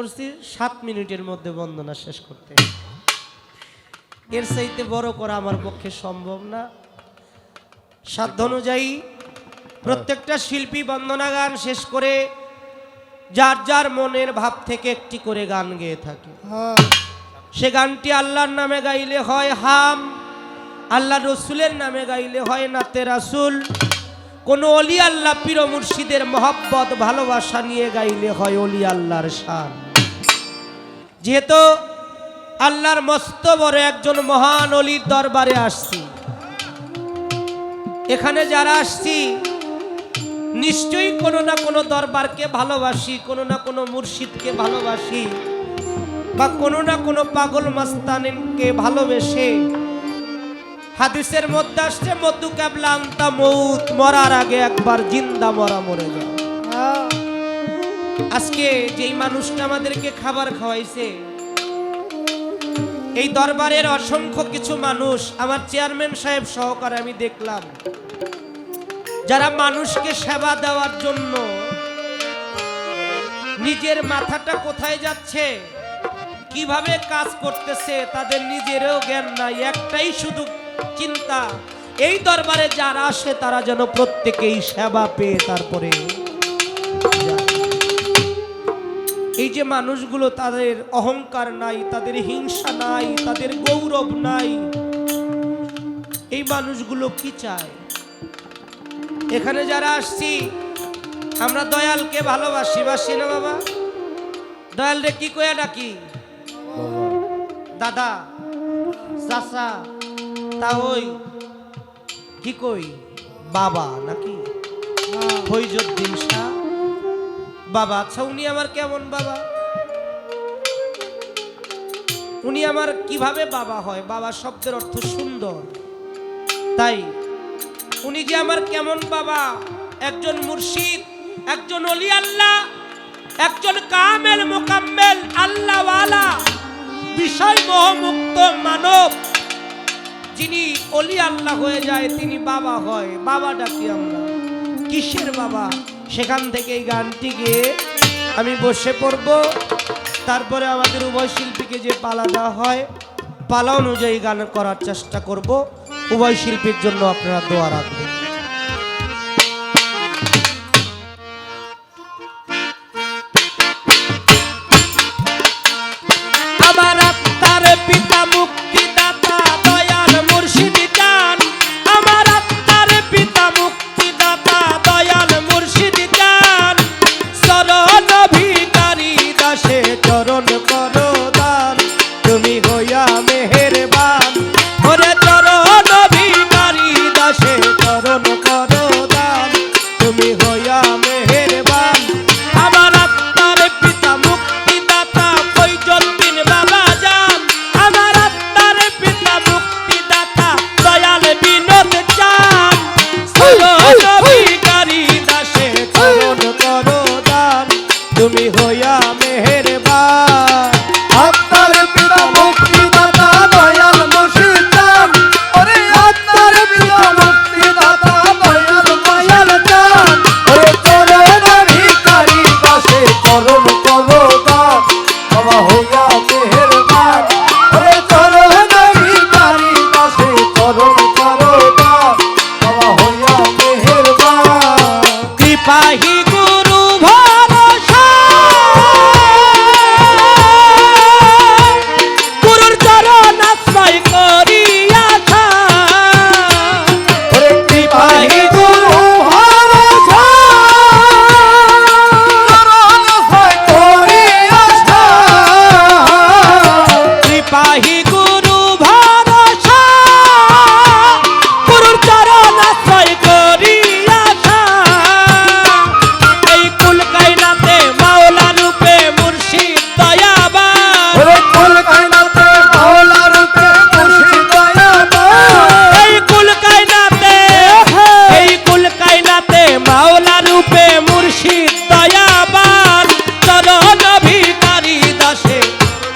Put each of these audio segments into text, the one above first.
করছি, সাত মিনিটের মধ্যে বন্দনা শেষ করতে। এর চাইতে বড় করা আমার পক্ষে সম্ভব না। সাধ্য অনুযায়ী প্রত্যেকটা শিল্পী বন্দনা গান শেষ করে যার যার মনের ভাব থেকে একটি করে গান গেয়ে থাকে। সে গানটি আল্লাহর নামে গাইলে হয় হাম, আল্লাহ রসুলের নামে গাইলে হয় নাতে রাসুল। কোন অলি আল্লাহ পীর মুর্শিদের মহব্বত, ভালোবাসা নিয়ে গাইলে হয় অলি আল্লাহর শান। যেহেতু আল্লাহর মস্ত বড় একজন মহান অলির দরবারে আসছি। এখানে যারা আসছি নিশ্চয়ই কোনো না কোনো দরবারকে ভালোবাসি কোনো না কোনো মুর্শিদকে ভালোবাসি বা কোনো না কোনো পাগল মাস্তানকে ভালোবেসে হাদিসের মধ্যে আসছে মধু ক্যাবলা আন্তা মৌত মরার আগে একবার জিন্দা মরা মরে যায় আজকে যেই মানুষটা আমাদেরকে খাবার খাওয়াইছে এই দরবারের অসংখ্য কিছু মানুষ আমার চেয়ারম্যান সাহেব সহকারে আমি দেখলাম। যারা মানুষকে সেবা দেওয়ার জন্য নিজের মাথাটা কোথায় যাচ্ছে, কীভাবে কাজ করতেছে, তাদের নিজেরও জ্ঞান নাই, একটাই শুধু চিন্তা, এই দরবারে যারা আসে তারা যেন প্রত্যেকেই সেবা পেয়ে তারপরে এই যে মানুষগুলো তাদের অহংকার নাই, তাদের হিংসা নাই, তাদের গৌরব নাই, এই মানুষগুলো কি চায়? এখানে যারা আসছি, আমরা দয়ালকে ভালোবাসি, বাসি না বাবা? দয়াল রে কি কয়া ডাকি? দাদা, চাচা তা ওই কি কই? বাবা, নাকি? ফৈজুদ্দিন শাহ? বাবা আচ্ছা উনি আমার কেমন বাবা? উনি আমার কীভাবে বাবা হয়? বাবা শব্দের অর্থ সুন্দর। তাই, উনি যে আমার কেমন বাবা? একজন মুর্শিদ, একজন অলি আল্লাহ, একজন কামেল মোকাম্মেল আল্লাহওয়ালা, বিষয় মোহমুক্ত মানব। যিনি অলি আল্লাহ হয়ে যায়, তিনি বাবা হয়। বাবা ডাকি আমরা। কিসের বাবা? সেখান থেকে এই গানটিকে আমি বসে পড়ব। তারপরে আমাদের উভয় শিল্পীকে যে পালা দেওয়া হয়, পালা অনুযায়ী গান করার চেষ্টা করব। উভয় শিল্পীর জন্য আপনারা দোয়া রাখবেন।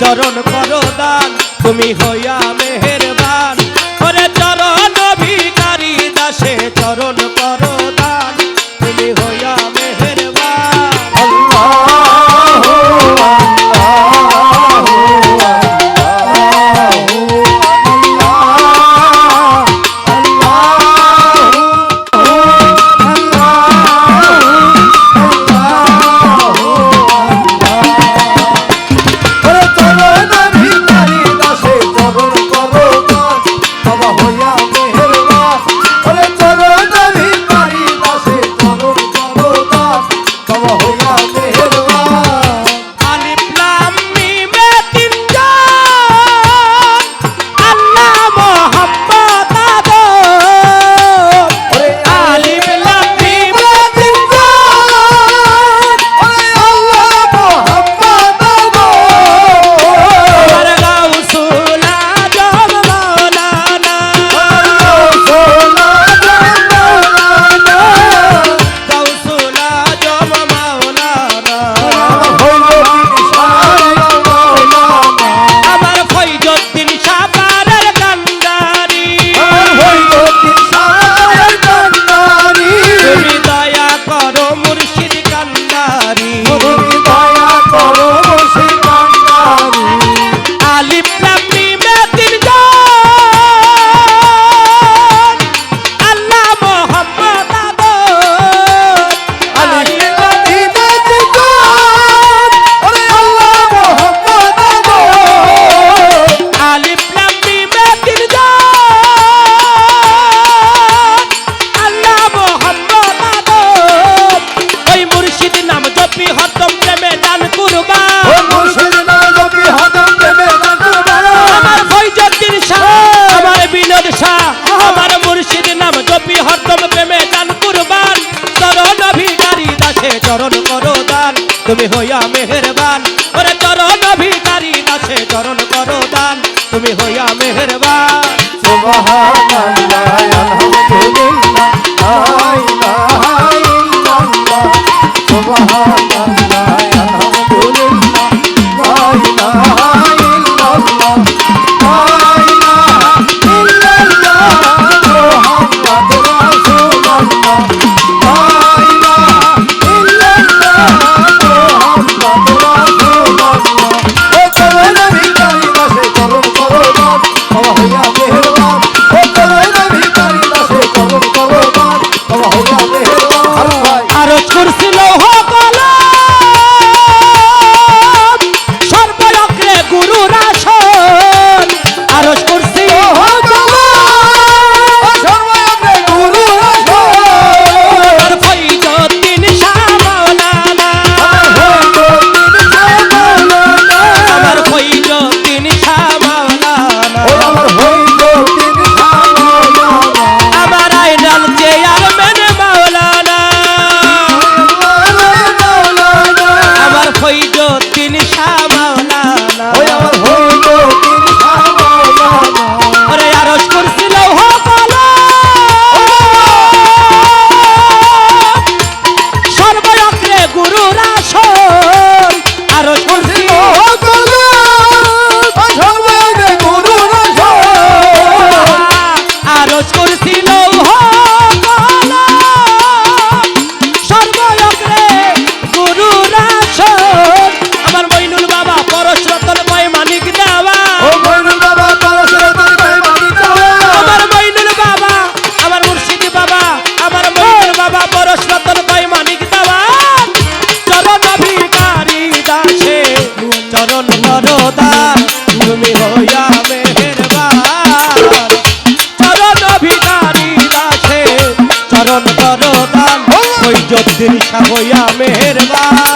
চরণ করো দান। তুমি হইয়া মেহেরবান তুমি হইয়া মেহে উদ্দিন শাহ হইয়া মেহেরবান।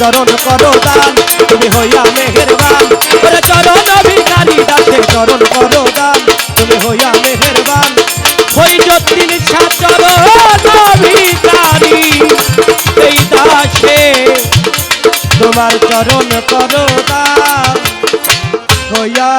চরণ করো দান তুমি হইয়া মেহেরবান। চরণ করো দান তুমি হইয়া মেহেরবান। হই যতিন চরণ অভিকারী এই দাসে তোমার চরণ করো দান হইয়া